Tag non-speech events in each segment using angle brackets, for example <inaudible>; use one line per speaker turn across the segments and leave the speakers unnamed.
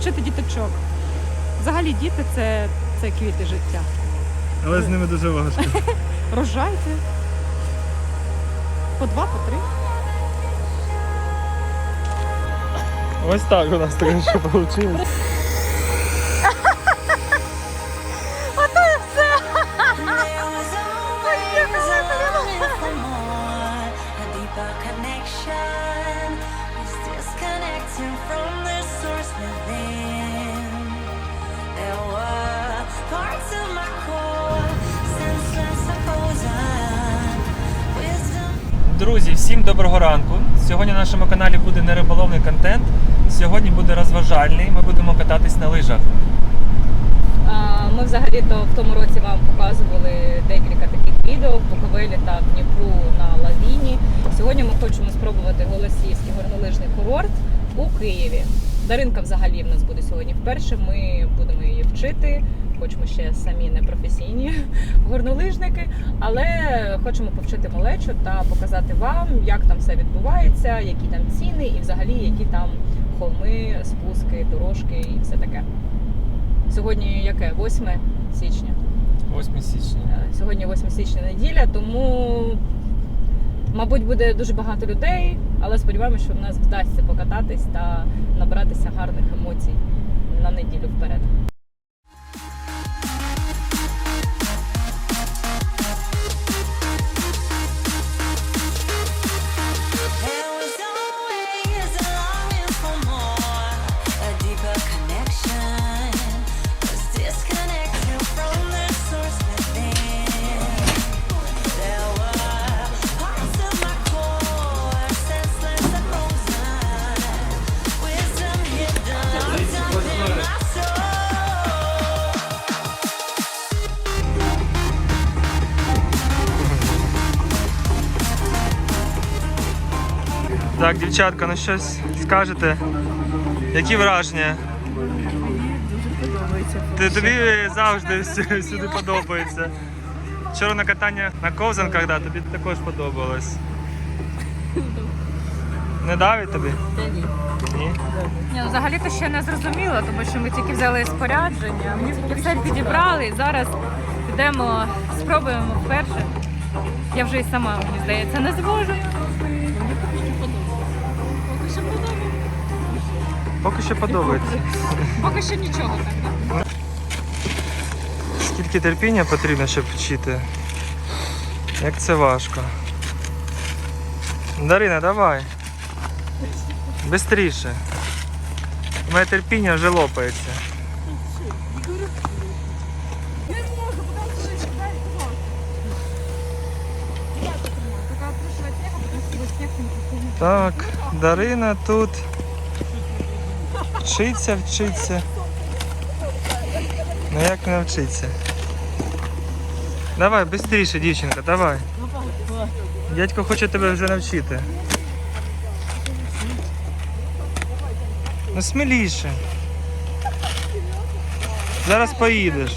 вчити діточок. Взагалі діти це, це квіти життя.
Але з ними дуже важко. <laughs>
Рожайте. По два, по три.
Ось так у нас таке що вийшло. Друзі, всім доброго ранку. Сьогодні на нашому каналі буде не риболовний контент. Сьогодні буде розважальний. Ми будемо кататись на лижах.
Ми взагалі-то в тому році вам показували декілька таких відео в Буковелі та в Дніпру на Лавіні. Сьогодні ми хочемо спробувати Голосіївський горнолижний курорт у Києві. Даринка взагалі в нас буде сьогодні вперше. Ми будемо її вчити. Хоч ми ще самі не професійні <laughs> горнолижники, але хочемо повчити малечу та показати вам, як там все відбувається, які там ціни і взагалі які там холми, спуски, дорожки і все таке. Сьогодні яке? 8 січня.
8 січня.
Е, Сьогодні 8 січня неділя, тому, мабуть, буде дуже багато людей, але сподіваємося, що в нас вдасться покататись та набратися гарних емоцій на неділю вперед.
Так, дівчатка, ну щось скажете? Які враження? Ти, тобі завжди <laughs> всю- всюди подобається. Вчора на катання на ковзанках, да, тобі також подобалось. Не давить тобі? Ні. Ні?
Ні, ну, взагалі-то ще не зрозуміло, тому що ми тільки взяли спорядження, ми тільки все підібрали і зараз підемо, спробуємо вперше. Я вже і сама, мені здається, не зможу.
Поки що подобається.
Поки що нічого так.
Скільки терпіння потрібно, щоб вчити? Як це важко. Дарина, давай. Бистріше. Моє терпіння вже лопається. Так, Дарина тут вчиться, вчиться. Ну як не вчиться? Давай, швидше, дівчинка, давай. Дядько хоче тебе вже навчити. Ну сміліше. Зараз поїдеш.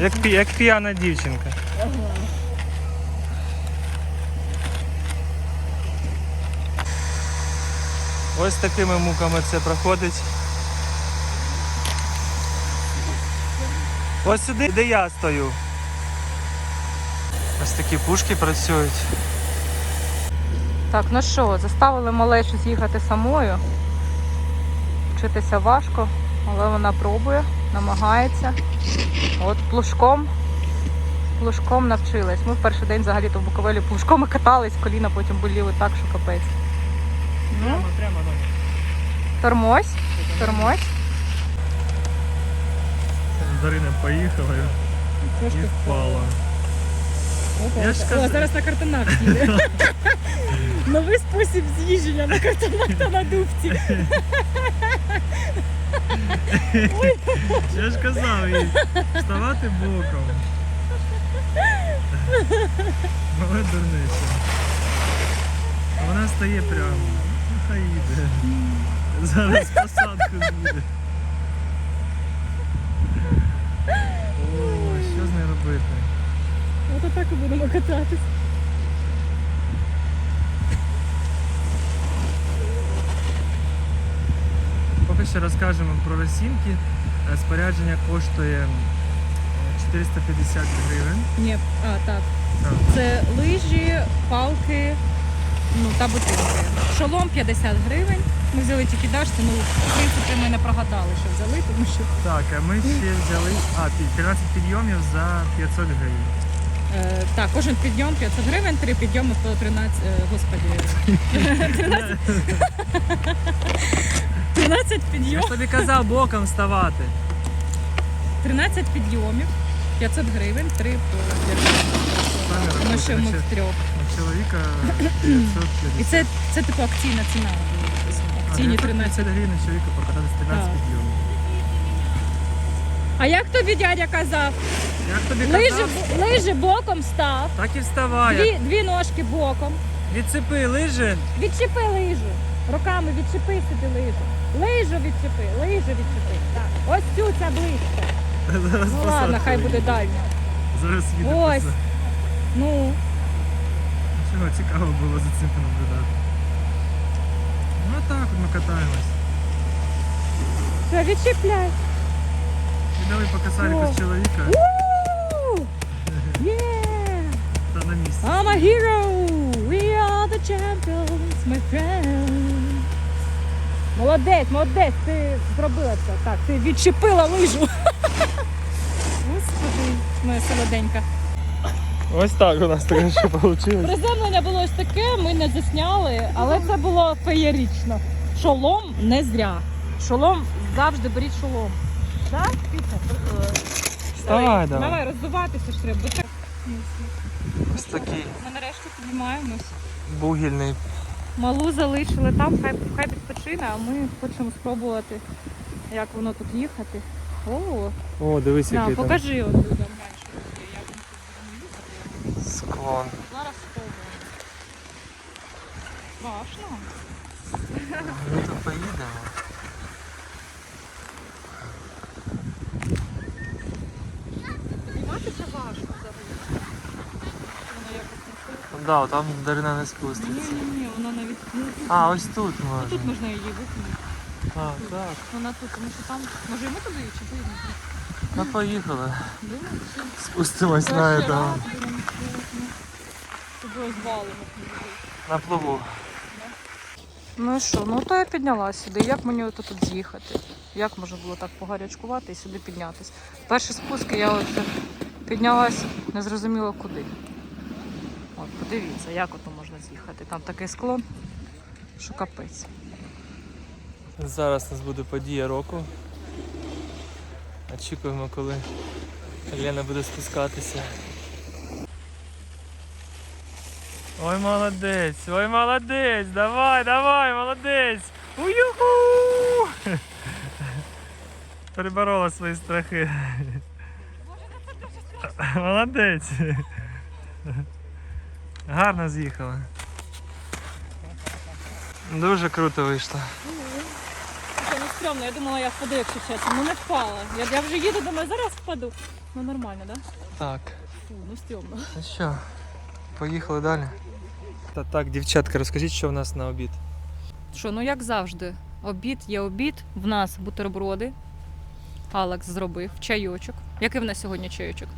Як, пі- як п'яна дівчинка. Ось такими муками це проходить. Ось сюди, де я стою. Ось такі пушки працюють.
Так, ну що, заставили малечу з'їхати самою. Вчитися важко, але вона пробує, намагається. От плужком, плужком навчилась. Ми в перший день взагалі-то в Буковелі плужком і катались, коліна потім боліли так, що капець. Ну,
прямо,
тормозь, тормозь.
Дарина поїхала і впала. Я ж
О,
казав.
зараз на картонах їде. <laughs> Новий спосіб з'їждження на картонах та на дубці. <laughs>
Я ж казав їй вставати боком. Мале дурниця. А вона стає прямо. та. Зараз посадку буде. О, що з нею робити?
От так і будемо кататись.
Поки що розкажемо про росінки. Е, спорядження коштує 450 гривень.
Ні, а так.
так.
Це лижі, палки ну та ботинки. Шолом 50 гривень. Ми взяли тільки дашці, ну в принципі ми не прогадали, що взяли, тому що
Так, а ми ще взяли а, пі- 13 підйомів за 500 гривень.
е, так, кожен підйом 500 гривень, три підйоми по 13, е, господі. 13, 13
Я
підйом,
ж тобі казав боком вставати.
13 підйомів, 500 гривень, три по
Самі
Тому
рахуйте,
що ми втрьох.
Чоловіка 950.
І це, це типу акційна ціна. Акційні
950
13.
гривень чоловіка покататись 13
Так.
підйомів.
А як тобі дядя казав?
Як тобі
Лижі,
казав,
лижі боком став,
так і вставай.
дві, дві ножки боком.
Відцепи лижи.
Відчепи лижу. Руками відчепи собі лижу. Лижу відчепи, лижу відчепи. Так. Ось цю ця ближче.
Зараз
Ну ладно, хай буде дальня.
Зараз їде.
Ось. Ну,
Чого цікаво було за цим понаблюдати. Ну так от ми катаємось.
все, відчепляй.
І дали по косаріку з чоловіка! Та на місці.
I'm a hero! We are the champions, my friend. Молодець, молодець, ти зробила це. Так, ти відчепила лижу. <laughs> Господи, моя солоденька.
Ось так у нас таке що вийшло.
Приземлення було ось таке, ми не засняли, але це було феєрично. Шолом не зря. Шолом завжди беріть шолом. Так, Піця?
Вставай, давай.
Давай роздуватися ж треба. так-
Ось такий
Ми нарешті піднімаємось.
бугільний.
Малу залишили там, хай, хай відпочине, а ми хочемо спробувати, як воно тут їхати. О,
О, дивись, який там
покажи от людям менше, як ми тут
склон.
Зараз. Страшно.
Ми тут поїдемо.
Підніматися важко взагалі. Воно якось не швидко.
Ну да, там Дарина не спуститься.
Ні, ні, ні, вона навіть ну, тут,
А, ось тут
ну,
можна.
тут можна її викинути.
А, так.
Вона тут, тому що там. Може і ми туди чи поїдемо?
Ну поїхали.
Думаю, що
Спустимось на
раз тобою звалимо.
На плаву.
Ну і що, ну то я піднялася сюди. Як мені ото тут з'їхати? Як можна було так погарячкувати і сюди піднятися? Перший спуск я от піднялась, не куди. От, подивіться, як ото можна з'їхати. Там такий склон, що капець.
Зараз у нас буде подія року. Очікуємо, коли Лена буде спускатися. Ой, молодець, ой, молодець, давай, давай, молодець. Уюху! <laughs> Переборола свої страхи. <laughs> Молодець. Гарно з'їхала. Дуже круто вийшло.
Це не стрьомно, я думала, я впаду, якщо чесно. Ну не впала. Я, я вже їду, думаю, зараз впаду. Ну нормально, так? Да?
Так.
Фу, ну стрьомно.
Ну що, поїхали далі. Та так, дівчатка, розкажіть, що в нас на обід.
Що, ну як завжди, обід є обід. В нас бутерброди. Алекс зробив чайочок. Який в нас сьогодні чайочок?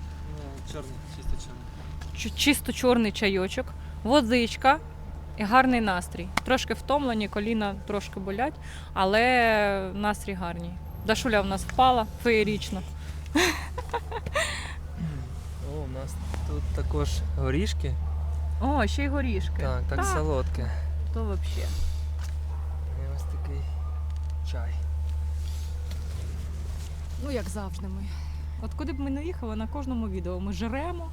Чорний, чисто чорний.
Чисто чорний чайочок, водичка і гарний настрій. Трошки втомлені, коліна трошки болять, але настрій гарний. Дашуля в нас впала феєрично.
О, у нас тут також горішки.
О, ще й горішки.
Так, так
Так.
солодке.
То взагалі.
І ось такий чай.
Ну, як завжди ми. От куди б ми не їхали, на кожному відео ми жремо,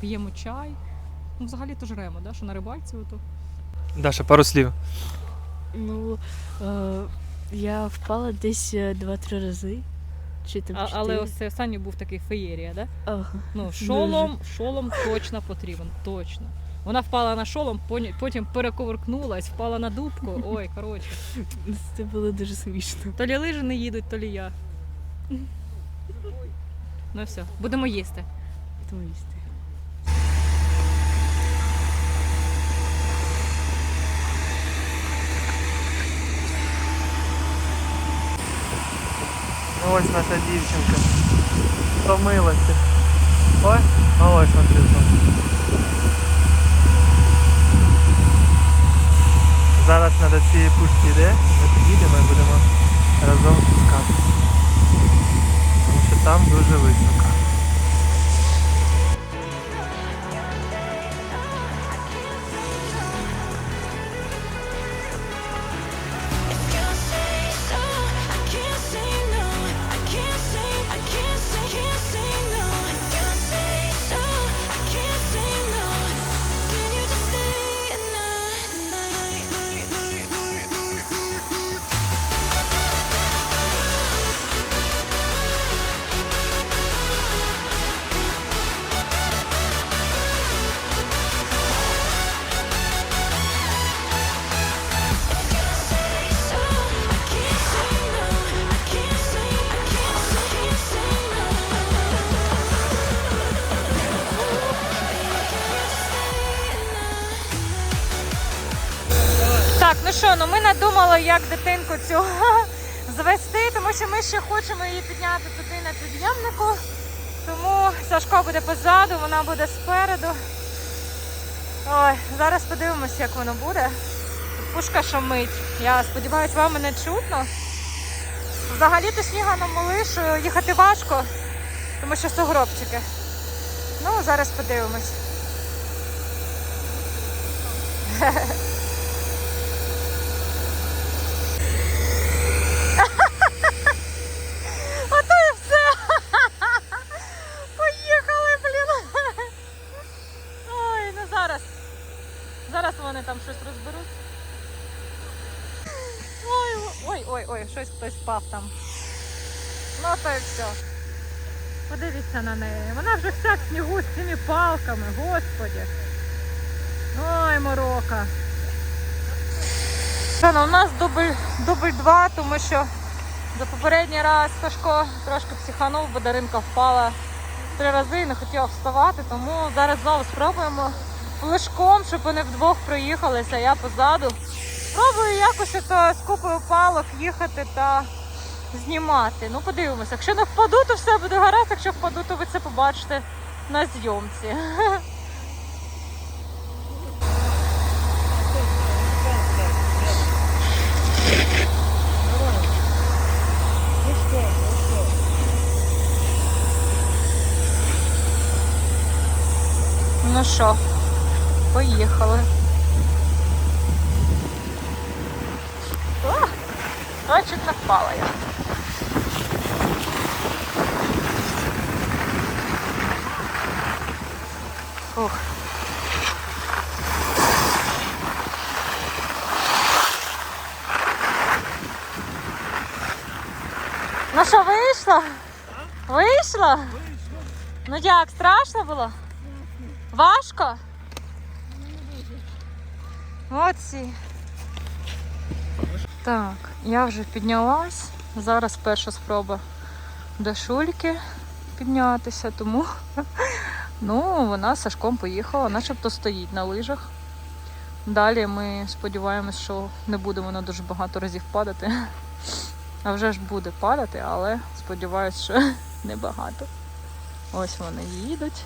п'ємо чай. Ну, взагалі то жремо, да? що на рибальці ото.
Даша, пару слів.
Ну, е, я впала десь е, два-три рази. Чи там
А,
чотири.
але ось цей останній був такий феєрія, да?
Ага.
Ну, шолом, шолом точно потрібен, точно. Вона впала на шолом, поні- потім перекувыркнулась, впала на дубку. Ой, коротше. <laughs>
Це було дуже смішно.
То лі лижи не їдуть, то лі я. Ну все, будемо їсти.
Тому їсти.
Ось наша дівчинка. Втомилася. Ой, а ось на цифру. Зараз на до цієї пушки йде, ми підійдемо і будемо разом спускатися. Тому що там дуже високо.
Так, ну що, ну ми надумали, як дитинку цю <laughs> звести, тому що ми ще хочемо її підняти туди на підйомнику. Тому Сашко буде позаду, вона буде спереду. Ой, зараз подивимось, як воно буде. Пушка шумить. Я сподіваюся, вам мене чутно. Взагалі-то сніга на малишу їхати важко, тому що сугробчики. Ну, зараз подивимось. <laughs> <laughs> Ото і все. <laughs> Поїхали, блін. Ой, ну зараз. Зараз вони там щось розберуть. Ой, ой, ой, ой, щось хтось впав там. Ну то і все. Подивіться на неї. Вона вже вся в снігу з цими палками, господі. Ой, морока. Ну, у нас дубль, дубль два, тому що за попередній раз Сашко трошки психанув, бо Даринка впала три рази і не хотіла вставати, тому зараз знову спробуємо флешком, щоб вони вдвох проїхалися, я позаду. Спробую якось ото з купою палок їхати та знімати. Ну, подивимося. Якщо не впаду, то все буде гаразд. Якщо впаду, то ви це побачите на зйомці. <laughs> що, поїхали. О, ой, чуть я. Ух. Ну що, вийшло? Вийшло? Ну як, страшно було? Важко? Молодці. Так, я вже піднялась. Зараз перша спроба до шульки піднятися, тому <laughs> ну, вона з Сашком поїхала, начебто стоїть на лижах. Далі ми сподіваємось, що не буде вона дуже багато разів падати. <laughs> А вже ж буде падати, але сподіваюсь, що <laughs> не багато. Ось вони їдуть.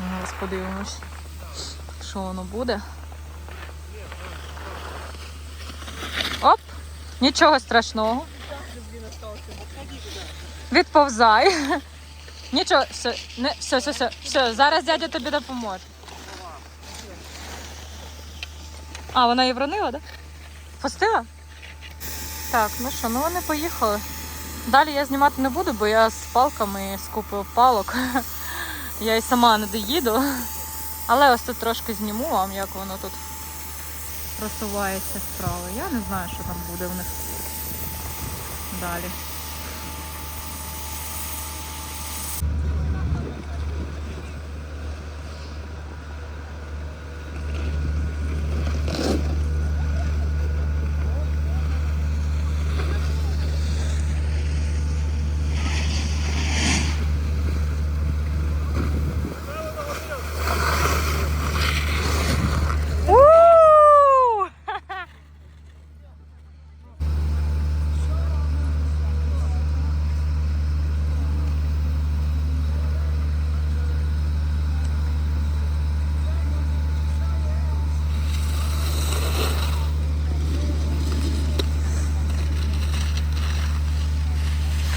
Зараз подивимось, що воно буде. Оп! Нічого страшного. Відповзай. Нічого, все, не, все, все, все, все, зараз дядя тобі допоможе. А, вона її вронила, так? Да? Пустила? Так, ну що, ну вони поїхали. Далі я знімати не буду, бо я з палками з купою палок. Я і сама не доїду. Але ось тут трошки зніму вам, як воно тут просувається справа. Я не знаю, що там буде в них далі.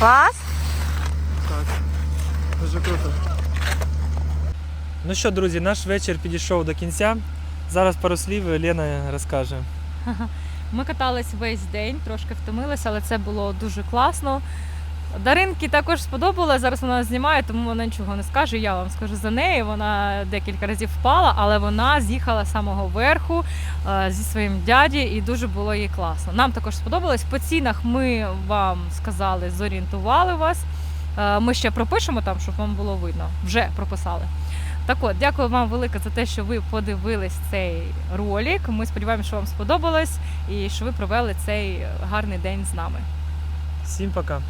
Клас?
Так. Дуже круто. Ну що, друзі, наш вечір підійшов до кінця. Зараз пару слів Лена розкаже.
Ми катались весь день, трошки втомилися, але це було дуже класно. Даринки також сподобалося. Зараз вона знімає, тому вона нічого не скаже. Я вам скажу за неї. Вона декілька разів впала, але вона з'їхала з самого верху е, зі своїм дяді, і дуже було їй класно. Нам також сподобалось. По цінах ми вам сказали, зорієнтували вас. Е, Ми ще пропишемо там, щоб вам було видно. Вже прописали. Так от, дякую вам велике за те, що ви подивились цей ролик. Ми сподіваємося, що вам сподобалось і що ви провели цей гарний день з нами.
Всім пока.